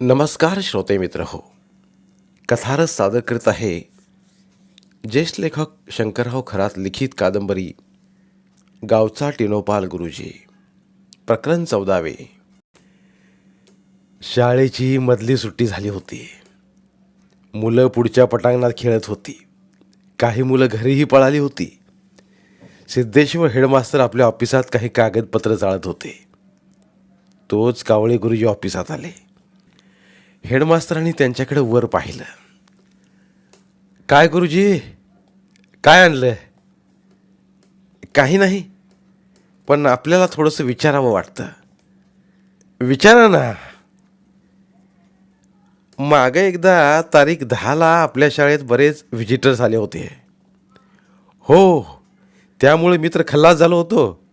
नमस्कार श्रोते मित्र हो. कथारस सादर करत आहे ज्येष्ठ लेखक शंकरराव खरात लिखित कादंबरी गावचा टिनोपाल गुरुजी प्रकरण चौदावे. शाळेची मधली सुट्टी झाली होती. मुलं पुढच्या पटांगणात खेळत होती. काही मुलं घरीही पळाली होती. सिद्धेश्वर हेडमास्तर आपल्या ऑफिसात काही कागदपत्र चाळत होते. तोच कावळे गुरुजी ऑफिसात आले. हेडमास्तरांनी त्यांच्याकडे वर पाहिलं. काय गुरुजी? काय आणलं काही नाही पण आपल्याला थोडंसं विचारावं वाटतं. विचारा ना. मागं एकदा तारीख दहाला आपल्या शाळेत बरेच व्हिजिटर्स आले होते. हो त्यामुळे मी तर खल्लास झालो होतो.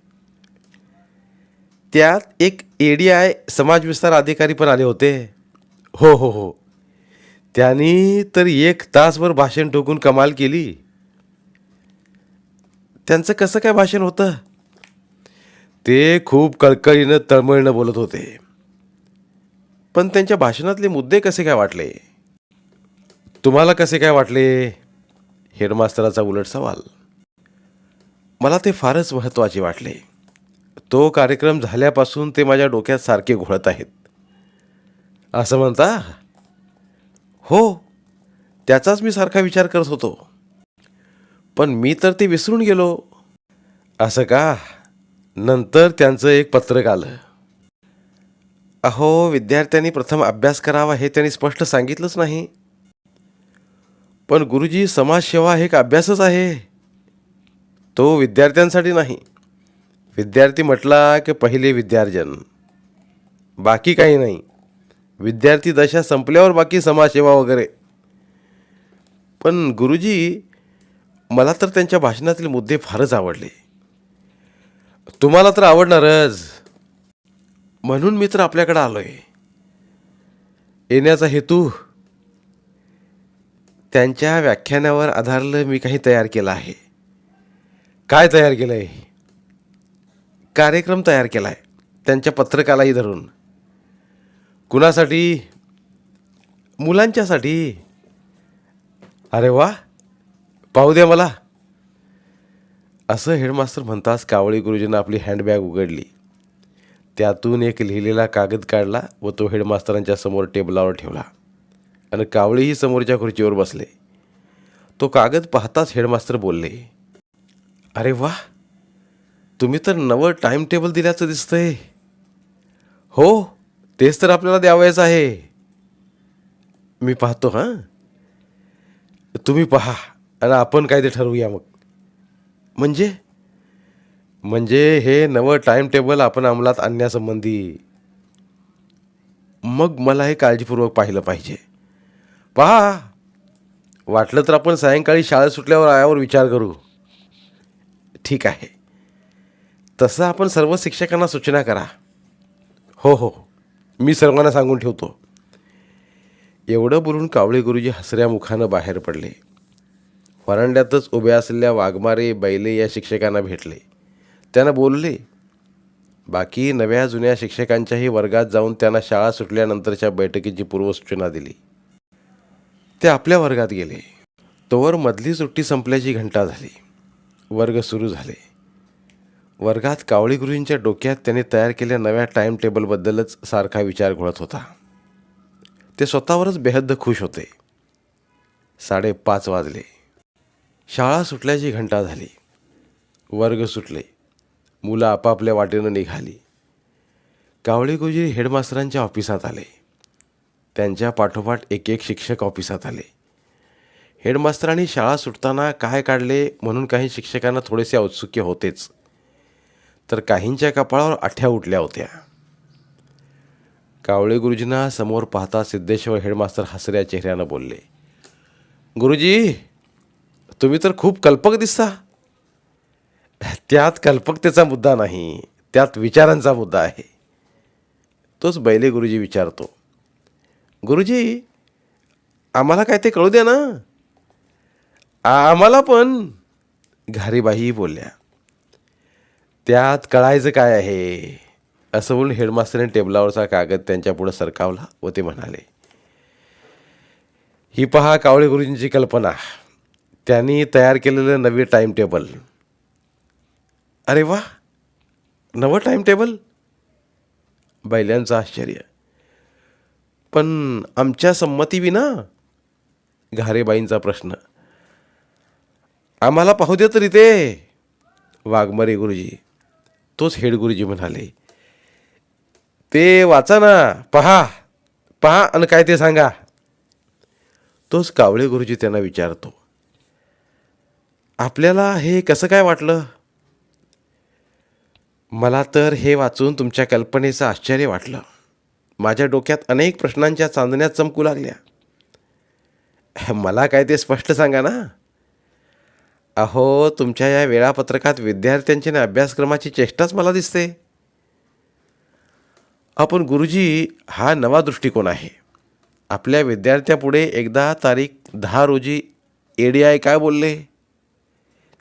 त्यात एक ए डी आय समाजविस्तार अधिकारी पण आले होते. हो हो हो. त्यांनी तर एक तासभर भाषण ठोकून कमाल केली. त्यांचं कसं काय भाषण होतं? ते खूप कळकळीनं तळमळीनं बोलत होते. पण त्यांच्या भाषणातले मुद्दे कसे काय वाटले? तुम्हाला कसे काय वाटले? हेडमास्तराचा उलट सवाल. मला ते फारच महत्त्वाचे वाटले. तो कार्यक्रम झाल्यापासून ते माझ्या डोक्यात सारखे घोळत आहेत. असं म्हणता? हो त्याचाच मी सारखा विचार करत होतो. पण मी तर ते विसरून गेलो. असं का? नंतर त्यांचं एक पत्रक आलं. अहो विद्यार्थ्यांनी प्रथम अभ्यास करावा हे त्यांनी स्पष्ट सांगितलंच नाही. पण गुरुजी समाजसेवा हे एक अभ्यासच आहे. तो विद्यार्थ्यांसाठी नाही. विद्यार्थी म्हटला की पहिले विद्यार्जन. बाकी काही नाही. विद्यार्थी दशा संपल्यावर बाकी समाजसेवा वगैरे. पण गुरुजी मला तर त्यांच्या भाषणातील मुद्दे फारच आवडले. तुम्हाला तर आवडणारच. म्हणून मी तर आपल्याकडे आलोय. येण्याचा हेतू? त्यांच्या व्याख्यानावर आधारलं मी काही तयार केलं आहे. काय तयार केलं आहे कार्यक्रम तयार केला आहे त्यांच्या पत्रकालाही धरून. कुणासाठी? मुलांच्यासाठी. अरे वा. पाहू द्या मला. असं हेडमास्तर म्हणताच कावळी गुरुजीनं आपली हँडबॅग उघडली. त्यातून एक लिहिलेला कागद काढला व तो हेडमास्तरांच्या समोर टेबलावर ठेवला. आणि कावळीही समोरच्या खुर्चीवर बसले. तो कागद पाहताच हेडमास्तर बोलले अरे वा. तुम्ही तर नवं टाईम टेबल दिल्याचं दिसतंय. हो. तेच तर आपल्याला द्यावयाचं आहे. मी पाहतो हां? तुम्ही पहा आणि आपण काय ते ठरवूया मग. म्हणजे? म्हणजे हे नवं टाईम टेबल आपण अंमलात आणण्यासंबंधी मग मला हे काळजीपूर्वक पाहिलं पाहिजे. पहा वाटलं तर आपण सायंकाळी शाळा सुटल्यावर आयावर विचार करू. ठीक आहे. तसं आपण सर्व शिक्षकांना सूचना करा. हो हो. मी सर्वांना सांगून ठेवतो. एवढं बोलून कावळे गुरुजी हसऱ्या मुखानं बाहेर पडले. वरांड्यातच उभ्या असलेल्या वाघमारे बैले या शिक्षकांना भेटले. त्यांना बोलले बाकी नव्या जुन्या शिक्षकांच्याही वर्गात जाऊन त्यांना शाळा सुटल्यानंतरच्या बैठकीची पूर्वसूचना दिली. ते आपल्या वर्गात गेले. तोवर मधली सुट्टी संपल्याची घंटा झाली. वर्ग सुरू झाले. वर्गात कावळी गुरुजींच्या डोक्यात त्याने तयार केल्या नव्या टाईम टेबलबद्दलच सारखा विचार घोळत होता. ते स्वतःवरच बेहद्द खुश होते. साडेपाच वाजले. शाळा सुटल्याची घंटा झाली. वर्ग सुटले. मुलं आपापल्या वाटेनं निघाली. कावळे गुरुजी हेडमास्तरांच्या ऑफिसात आले. त्यांच्या पाठोपाठ एक एक शिक्षक ऑफिसात आले. हेडमास्तरांनी शाळा सुटताना काय काढले म्हणून काही शिक्षकांना थोडेसे औत्सुक्य होतेच. तर काहींच्या कपाळावर आठ्या उठल्या होत्या. कावळे गुरुजींना समोर पाहता सिद्धेश्वर हेडमास्तर हसऱ्या चेहऱ्यानं बोलले गुरुजी तुम्ही तर खूप कल्पक दिसता. त्यात कल्पकतेचा मुद्दा नाही त्यात विचारांचा मुद्दा आहे. तोच बैले गुरुजी विचारतो गुरुजी आम्हाला काय ते कळू द्या ना? आम्हाला पण घारीबाई बोलल्या त्यात कळायचं काय आहे? असं बोलून हेडमास्टरने टेबलावरचा कागद त्यांच्यापुढं सरकावला व ते म्हणाले ही पहा कावळे गुरुजींची कल्पना. त्यांनी तयार केलेलं नवे टाईम टेबल. अरे वा! नवं टाईम टेबल? बैल्यांचं आश्चर्य. पण आमच्या संमतीविना? घारेबाईंचा प्रश्न. आम्हाला पाहू दे तरी ते. वाघमरे गुरुजी तोच हेड गुरुजी म्हणाले ते वाचा ना पहा पहा आणि काय ते सांगा. तोच कावळे गुरुजी त्यांना विचारतो आपल्याला हे कसं काय वाटलं? मला तर हे वाचून तुमच्या कल्पनेचं आश्चर्य वाटलं. माझ्या डोक्यात अनेक प्रश्नांच्या चांदण्या चमकू लागल्या. मला काय ते स्पष्ट सांगा ना. अहो तुमच्या या वेळापत्रकात विद्यार्थ्यांची आणि अभ्यासक्रमाची चेष्टाच मला दिसते. आपण गुरुजी हा नवा दृष्टिकोन आहे. आपल्या विद्यार्थ्यापुढे एकदा तारीख दहा रोजी ए डी आय काय बोलले?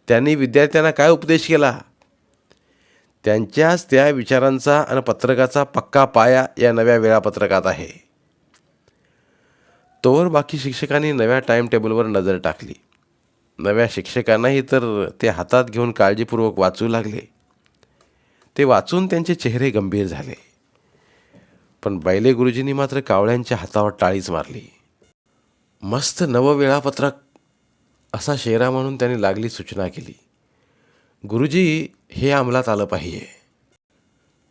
त्यांनी विद्यार्थ्यांना काय उपदेश केला? त्यांच्याच त्या विचारांचा आणि पत्रकाचा पक्का पाया या नव्या वेळापत्रकात आहे. तोवर बाकी शिक्षकांनी नव्या टाईम टेबलवर नजर टाकली. नव्या शिक्षकांनाही तर ते हातात घेऊन काळजीपूर्वक वाचू लागले. ते वाचून त्यांचे चेहरे गंभीर झाले. पण बैले गुरुजींनी मात्र कावळ्यांच्या हातावर टाळीच मारली. मस्त नववेळापत्रक असा शेरा म्हणून त्यांनी लागली सूचना केली. गुरुजी हे अंमलात आलं पाहिजे.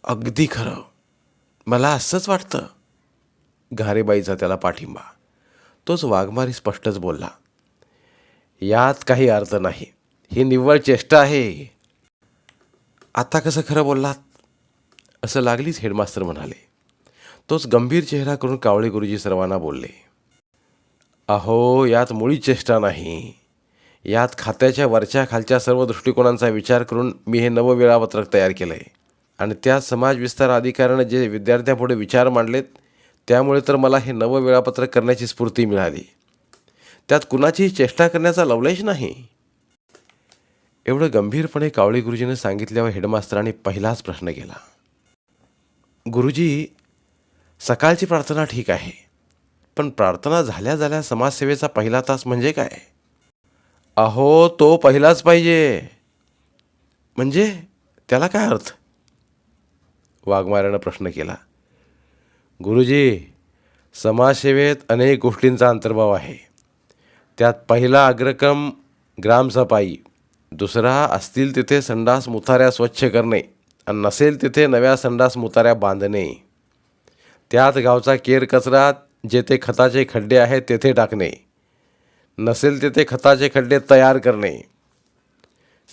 अगदी खरं. मला असंच वाटतं. घारेबाईचा त्याला पाठिंबा. तोच वाघमारी स्पष्टच बोलला. यात काही अर्थ नाही. ही निव्वळ चेष्टा आहे. आता कसं खरं बोललात? असं लागलीच हेडमास्तर म्हणाले. तोच गंभीर चेहरा करून कावळे गुरुजी सर्वांना बोलले. अहो यात मुळी चेष्टा नाही. यात खात्याच्या वरच्या खालच्या सर्व दृष्टिकोनांचा विचार करून मी हे नवं वेळापत्रक तयार केलं आहे आणि त्या समाज विस्तार अधिकाऱ्यानं जे विद्यार्थ्यांपुढे विचार मांडलेत त्यामुळे तर मला हे नवं वेळापत्रक करण्याची स्फूर्ती मिळाली. त्यात कुणाचीही चेष्टा करण्याचा लवलेश नाही. एवढं गंभीरपणे कावळे गुरुजीने सांगितल्यावर हेडमास्तरांनी पहिलाच प्रश्न केला. गुरुजी सकाळची प्रार्थना ठीक आहे पण प्रार्थना झाल्या झाल्या समाजसेवेचा पहिला तास म्हणजे काय? अहो तो पहिलाच पाहिजे. म्हणजे त्याला काय अर्थ? वाघमाऱ्यानं प्रश्न केला. गुरुजी समाजसेवेत अनेक गोष्टींचा अंतर्भाव आहे. त्यात पहिला अग्रक्रम ग्रामसफाई दुसरा असतील तिथे संडास मुताऱ्या स्वच्छ करणे आणि नसेल तिथे नव्या संडास मुताऱ्या बांधणे. त्यात गावचा केर कचरा जेथे खताचे खड्डे आहेत तेथे टाकणे. नसेल तेथे खताचे खड्डे तयार करणे.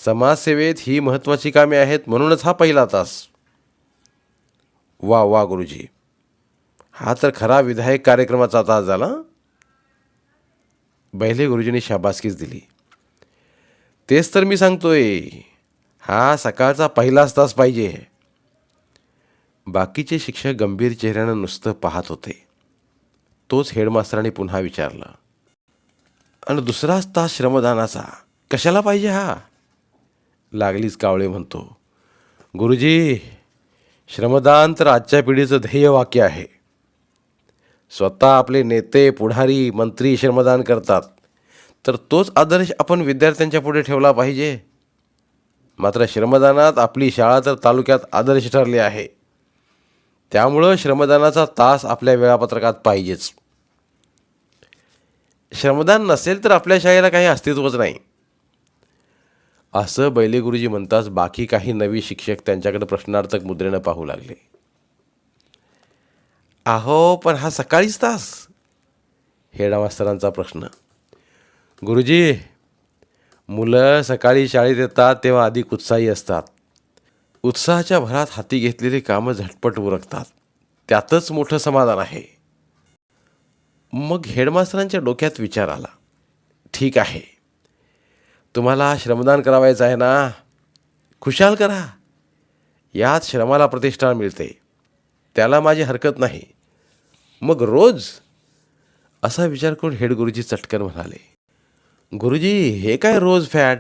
समाजसेवेत ही महत्त्वाची कामे आहेत म्हणूनच हा पहिला तास. वा वा गुरुजी. हा तर खरा विधायक कार्यक्रमाचा तास झाला बैले गुरुजींनी शाबासकीच दिली. तेच तर मी सांगतोय हा सकाळचा पहिलाच तास पाहिजे. बाकीचे शिक्षक गंभीर चेहऱ्यानं नुसतं पाहत होते. तोच हेडमास्तरांनी पुन्हा विचारलं. आणि दुसराच तास श्रमदानाचा कशाला पाहिजे हा? लागलीच कावळे म्हणतो. गुरुजी श्रमदान तर आजच्या पिढीचं ध्येय वाक्य आहे. स्वतः आपले नेते पुढारी मंत्री श्रमदान करतात. तर तोच आदर्श आपण विद्यार्थ्यांच्या पुढे ठेवला पाहिजे? मात्र श्रमदानात आपली शाळा तर तालुक्यात आदर्श ठरली आहे. त्यामुळं श्रमदानाचा तास आपल्या वेळापत्रकात पाहिजेच. श्रमदान नसेल तर आपल्या शाळेला काही अस्तित्वच नाही. असं बैले गुरुजी म्हणताच बाकी काही नवी शिक्षक त्यांच्याकडे प्रश्नार्थक मुद्रेनं पाहू लागले. अहो पण हा सकाळीच तास. हेडा मास्तरांचा प्रश्न. गुरुजी मुलं सकाळी शाळेत येतात तेव्हा अधिक उत्साही असतात. उत्साहाच्या भरात हाती घेतलेली कामं झटपट उरकतात. त्यातच मोठं समाधान आहे. मग हेडमास्तरांच्या डोक्यात विचार आला. ठीक आहे. तुम्हाला श्रमदान करावायचं आहे ना? खुशाल करा. यात श्रमाला प्रतिष्ठा मिळते. त्याला माझी हरकत नाही. मग रोज असा विचार करून हेड गुरुजी चटकन म्हणाले गुरुजी हे काय रोज फॅट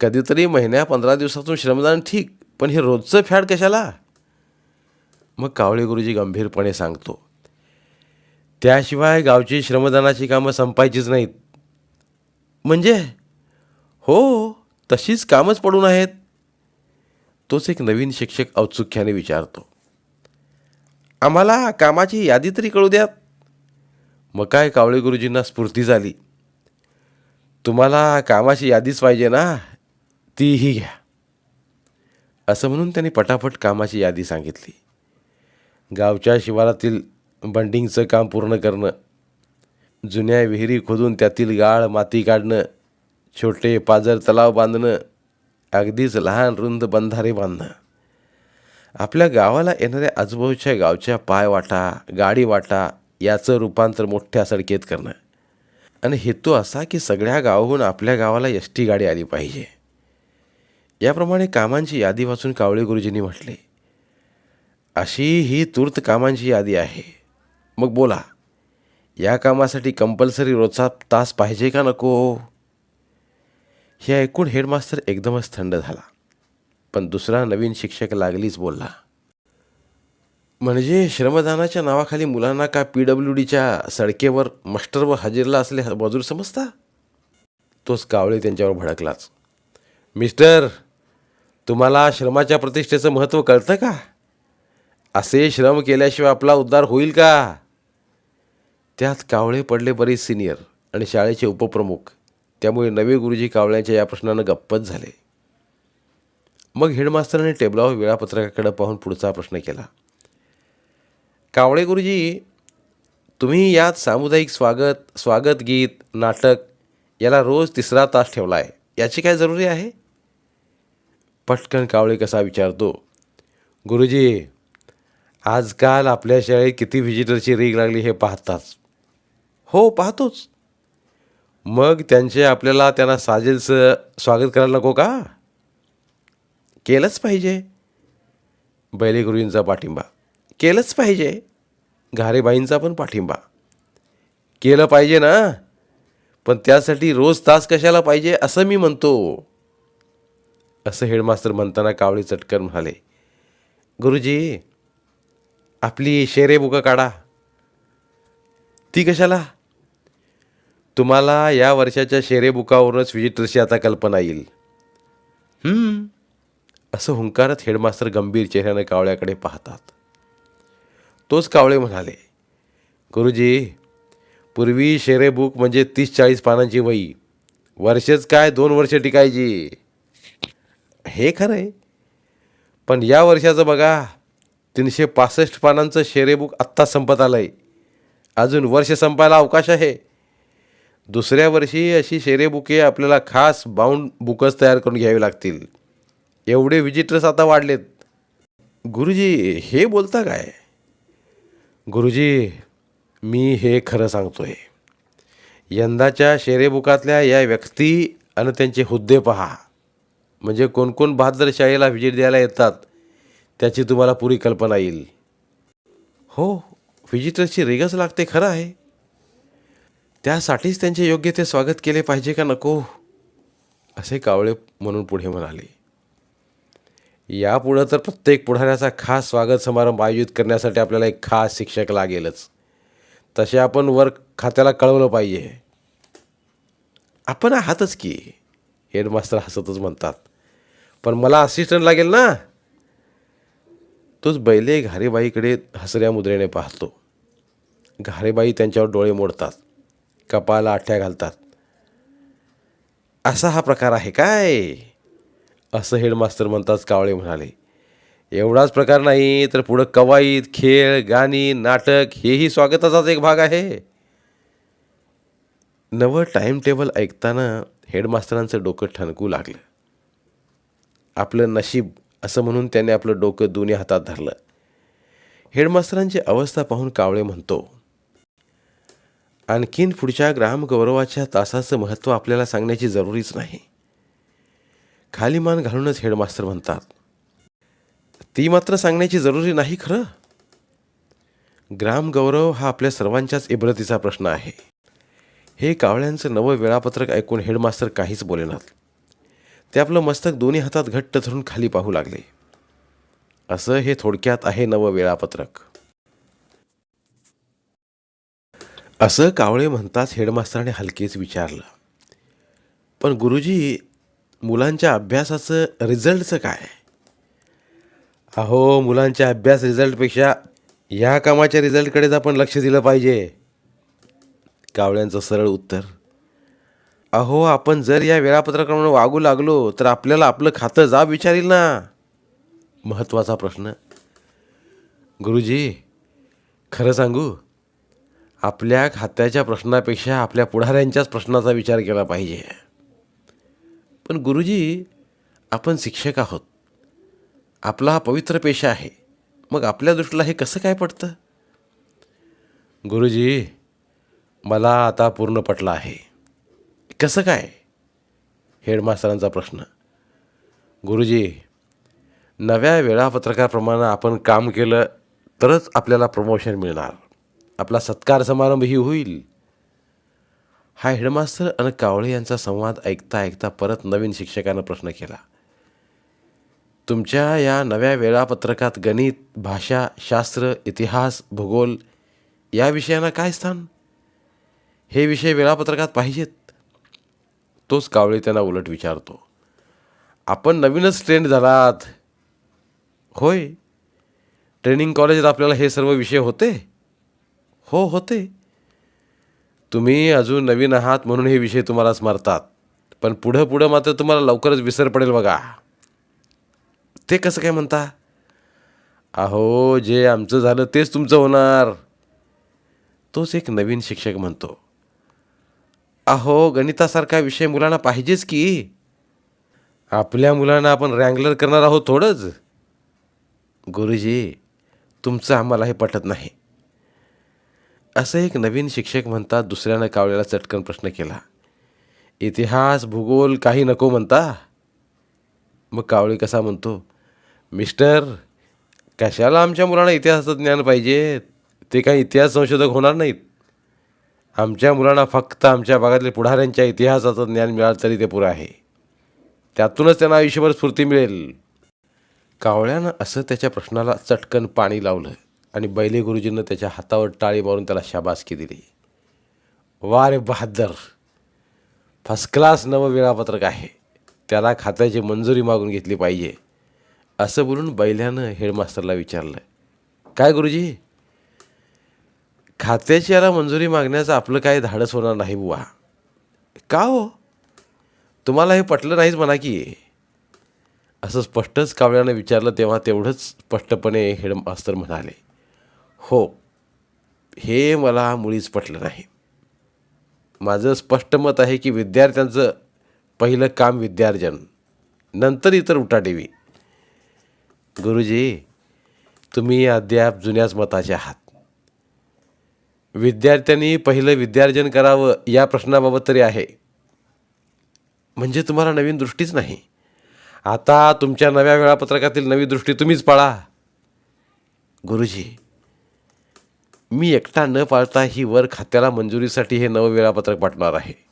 कधीतरी महिन्या पंधरा दिवसातून श्रमदान ठीक पण हे रोजचं फॅट कशाला? मग कावळे गुरुजी गंभीरपणे सांगतो त्याशिवाय गावची श्रमदानाची कामं संपायचीच नाहीत. म्हणजे? हो तशीच कामच पडून आहेत. तोच एक नवीन शिक्षक औत्सुक्याने विचारतो. आम्हाला कामाची यादी तरी कळू द्यात मग काय कावळे गुरुजींना स्फूर्ती झाली. तुम्हाला कामाची यादीच पाहिजे ना तीही घ्या. असं म्हणून त्यांनी पटापट कामाची यादी सांगितली. गावच्या शिवारातील बंडिंगचं काम पूर्ण करणं जुन्या विहिरी खोदून त्यातील गाळ माती काढणं छोटे पाजर तलाव बांधणं अगदीच लहान रुंद बंधारे बांधणं. आपल्या गावाला येणाऱ्या आजूबाजूच्या गावच्या पाय वाटा गाडी वाटा याचं रूपांतर मोठ्या सडकेत करणं. आणि हेतू असा की सगळ्या गावाहून आपल्या गावाला एस टी गाडी आली पाहिजे. याप्रमाणे कामांची यादी वाचून कावळे गुरुजींनी म्हटले अशी ही तूर्त कामांची यादी आहे. मग बोला या कामासाठी कंपल्सरी रोजचा तास पाहिजे का नको? हे ऐकून हेडमास्तर एकदमच थंड झाला. पण दुसरा नवीन शिक्षक लागलीच बोलला. म्हणजे श्रमदानाच्या नावाखाली मुलांना का पी डब्ल्यू डीच्या सडकेवर मास्टरवर हजेरला असले मजूर समजता? तोच कावळे त्यांच्यावर भडकलाच. मिस्टर तुम्हाला श्रमाच्या प्रतिष्ठेचं महत्त्व कळतं का? असे श्रम केल्याशिवाय आपला उद्धार होईल का? त्यात कावळे पडले बरेच सिनियर आणि शाळेचे उपप्रमुख. त्यामुळे नवे गुरुजी कावळ्यांच्या या प्रश्नानं गप्पच झाले. मग हेडमास्तराने टेबलावर वेळापत्रकाकडे पाहून पुढचा प्रश्न केला. कावळे गुरुजी तुम्ही यात सामुदायिक स्वागत स्वागत गीत नाटक याला रोज तिसरा तास ठेवला आहे याची काय जरुरी आहे? पटकन कावळे कसा विचारतो गुरुजी आजकाल आपल्या शाळेत किती व्हिजिटरची रीग लागली हे पाहताच. हो पाहतोच. मग त्यांचे आपल्याला त्यांना साजेलचं स्वागत करायला नको का? केलंच पाहिजे. बैलेगुरूंचा पाठिंबा. केलंच पाहिजे. घारेबाईंचा पण पाठिंबा. केलं पाहिजे ना. पण त्यासाठी रोज तास कशाला पाहिजे असं मी म्हणतो. असं हेडमास्तर म्हणताना कावळे चटकन म्हणाले गुरुजी आपली शेरे बुकं काढा. ती कशाला? तुम्हाला या वर्षाच्या शेरे बुकावरूनच विजिटर्सची आता कल्पना येईल. हम्म. असं हुंकारत हेडमास्तर गंभीर चेहऱ्यानं कावळ्याकडे पाहतात. तोच कावळे म्हणाले गुरुजी पूर्वी शेरे बुक म्हणजे तीस चाळीस पानांची वही. वर्षच काय दोन वर्ष टिकायची? हे खरं आहे पण या वर्षाचं बघा तीनशे पासष्ट पानांचं शेरे बुक आत्ता संपत आलं आहे अजून वर्ष संपायला अवकाश आहे. दुसऱ्या वर्षी अशी शेरे बुके आपल्याला खास बाउंड बुकच तयार करून घ्यावी लागतील. एवढे विचित्रच आता वाढलेत. गुरुजी हे बोलता काय? गुरुजी मी हे खरं सांगतोय. यंदाच्या शेरेबुकातल्या या व्यक्ती आणि त्यांचे हुद्दे पहा. म्हणजे कोण कोण बहादर शाळेला व्हिजिट द्यायला येतात त्याची तुम्हाला पुरी कल्पना येईल. हो व्हिजिटर्सची रिगच लागते खरं आहे. त्यासाठीच त्यांचे योग्य ते स्वागत केले पाहिजे का नको? असे कावळे म्हणून पुढे म्हणाले. यापुढं तर प्रत्येक पुढाऱ्याचा खास स्वागत समारंभ आयोजित करण्यासाठी आपल्याला एक खास शिक्षक लागेलच. तसे आपण वर खात्याला कळवलं पाहिजे. आपण आहातच की हेडमास्टर हसतच म्हणतात. पण मला असिस्टंट लागेल ना? तोच बैले घारेबाईकडे हसऱ्या मुद्रेने पाहतो. घारेबाई त्यांच्यावर डोळे मोडतात. कपाला आठ्या घालतात. असा हा प्रकार आहे काय? असं हेडमास्तर म्हणताच कावळे म्हणाले. एवढाच प्रकार नाही तर पुढं कवायत खेळ गाणी नाटक हेही स्वागताचाच एक भाग आहे. नवं टाईम टेबल ऐकताना हेडमास्तरांचं डोकं ठणकू लागलं. आपलं नशीब असं म्हणून त्याने आपलं डोकं दोन्ही हातात धरलं. हेडमास्तरांची अवस्था पाहून कावळे म्हणतो आणखीन पुढच्या ग्रामगौरवाच्या तासाचं महत्त्व आपल्याला सांगण्याची जरुरीच नाही. खाली मान घालूनच हेडमास्तर म्हणतात. ती मात्र सांगण्याची जरुरी नाही खरं? ग्रामगौरव हा आपल्या सर्वांच्याच इब्रतीचा प्रश्न आहे. हे कावळ्यांचं नवं वेळापत्रक ऐकून हेडमास्तर काहीच बोलेनात ते आपलं मस्तक दोन्ही हातात घट्ट धरून खाली पाहू लागले. असं हे थोडक्यात आहे नवं वेळापत्रक. असं कावळे म्हणताच हेडमास्तराने हलकेच विचारलं. पण गुरुजी मुलांच्या अभ्यासाचं रिझल्टचं काय? अहो मुलांच्या अभ्यास रिझल्टपेक्षा या कामाच्या रिझल्टकडेच आपण लक्ष दिलं पाहिजे. कावळ्यांचं सरळ उत्तर. अहो आपण जर या वेळापत्रकामुळे वागू लागलो तर आपल्याला आपलं खातं जाब विचारील ना? महत्त्वाचा प्रश्न. गुरुजी खरं सांगू आपल्या खात्याच्या प्रश्नापेक्षा आपल्या पुढाऱ्यांच्याच प्रश्नाचा विचार केला पाहिजे. पण गुरुजी आपण शिक्षक आहोत. आपला हा पवित्र पेशा आहे. मग आपल्या दृष्टीला हे कसं काय पडतं? गुरुजी मला आता पूर्ण पटलं आहे. कसं काय? हेडमास्तरांचा प्रश्न. गुरुजी नव्या वेळापत्रकाप्रमाणे आपण काम केलं तरच आपल्याला प्रमोशन मिळणार. आपला सत्कार समारंभही होईल. हा हेडमास्तर आणि कावळे यांचा संवाद ऐकता ऐकता परत नवीन शिक्षकानं प्रश्न केला. तुमच्या या नव्या वेळापत्रकात गणित भाषा शास्त्र इतिहास भूगोल या विषयांना काय स्थान? हे विषय वेळापत्रकात पाहिजेत. तोच कावळे त्यांना उलट विचारतो. आपण नवीनच ट्रेंड झालात. होय. ट्रेनिंग कॉलेजात आपल्याला हे सर्व विषय होते? हो होते. तुम्ही अजून नवीन आहात म्हणून हे विषय तुम्हाला स्मरतात. पण पुढं पुढं मात्र तुम्हाला लवकरच विसर पडेल बघा. ते कसं काय म्हणता? अहो जे आमचं झालं तेच तुमचं होणार. तोच एक नवीन शिक्षक म्हणतो. अहो गणितासारखा विषय मुलांना पाहिजेच की. आपल्या मुलांना आपण रँगलर करणार आहोत थोडंच. गुरुजी तुमचं आम्हाला हे पटत नाही. असं एक नवीन शिक्षक म्हणतात दुसऱ्यानं कावळ्याला चटकन प्रश्न केला. इतिहास भूगोल काही नको म्हणता. मग कावळी कसा म्हणतो मिस्टर कशाला आमच्या मुलांना इतिहासाचं ज्ञान पाहिजे? ते काही इतिहास संशोधक होणार नाहीत. आमच्या मुलांना फक्त आमच्या भागातल्या पुढाऱ्यांच्या इतिहासाचं ज्ञान मिळालं तरी ते पुरं आहे. त्यातूनच त्यांना आयुष्यभर स्फूर्ती मिळेल. कावळ्यानं असं त्याच्या प्रश्नाला चटकन पाणी लावलं. आणि बैले गुरुजींनं त्याच्या हातावर टाळी मारून त्याला शाबासकी दिली. वा रे बहादर. फर्स्ट क्लास नवं वेळापत्रक आहे. त्याला खात्याची मंजुरी मागून घेतली पाहिजे. असं बोलून बैल्यानं हेडमास्टरला विचारलं. काय गुरुजी? खात्याची याला मंजुरी मागण्याचं आपलं काय धाडस होणार नाही बुवा. का हो? तुम्हाला हे पटलं नाहीच म्हणा की. असं स्पष्टच कावळ्यानं विचारलं तेव्हा तेवढंच स्पष्टपणे हेडमास्तर म्हणाले. हो हे मला मुळीच पटलं नाही. माझं स्पष्ट मत आहे की विद्यार्थ्यांचं पहिलं काम विद्यार्जन नंतर इतर उठाडेवी गुरुजी तुम्ही अद्याप जुन्याच मताचे आहात. विद्यार्थ्यांनी पहिलं विद्यार्जन करावं या प्रश्नाबाबत तरी आहे. म्हणजे तुम्हाला नवीन दृष्टीच नाही. आता तुमच्या नव्या वेळापत्रकातील नवी दृष्टी तुम्हीच पाळा. गुरुजी मी एकटा न पाळता ही वर खात्याला मंजुरीसाठी हे नवं वेळापत्रक पाठवणार आहे.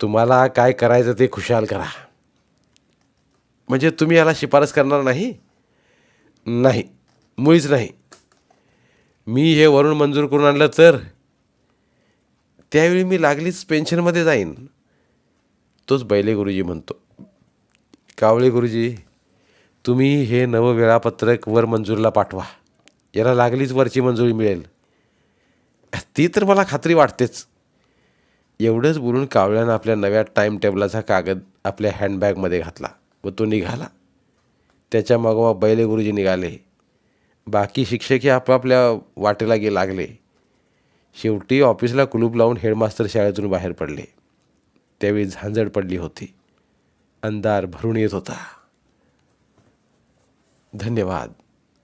तुम्हाला काय करायचं ते खुशाल करा. म्हणजे तुम्ही याला शिफारस करणार नाही? नाही. मुळीच नाही. मी हे वरून मंजूर करून आणलं तर? त्यावेळी मी लागलीच पेन्शनमध्ये जाईन. तोच बैले गुरुजी म्हणतो. कावळे गुरुजी तुम्ही हे नवं वेळापत्रक वर मंजूरला पाठवा. याला लागलीच वरची मंजुरी मिळेल. ती तर मला खात्री वाटतेच. एवढंच बोलून कावळ्यानं आपल्या नव्या टाईम टेबलाचा कागद आपल्या हँडबॅगमध्ये घातला व तो निघाला. त्याच्या मागोवा बैले गुरुजी निघाले. बाकी शिक्षकही आपापल्या वाटेला गे लागले. शेवटी ऑफिसला कुलूप लावून हेडमास्तर शाळेतून बाहेर पडले. त्यावेळी झांजड पडली होती. अंधार भरून येत होता. धन्यवाद.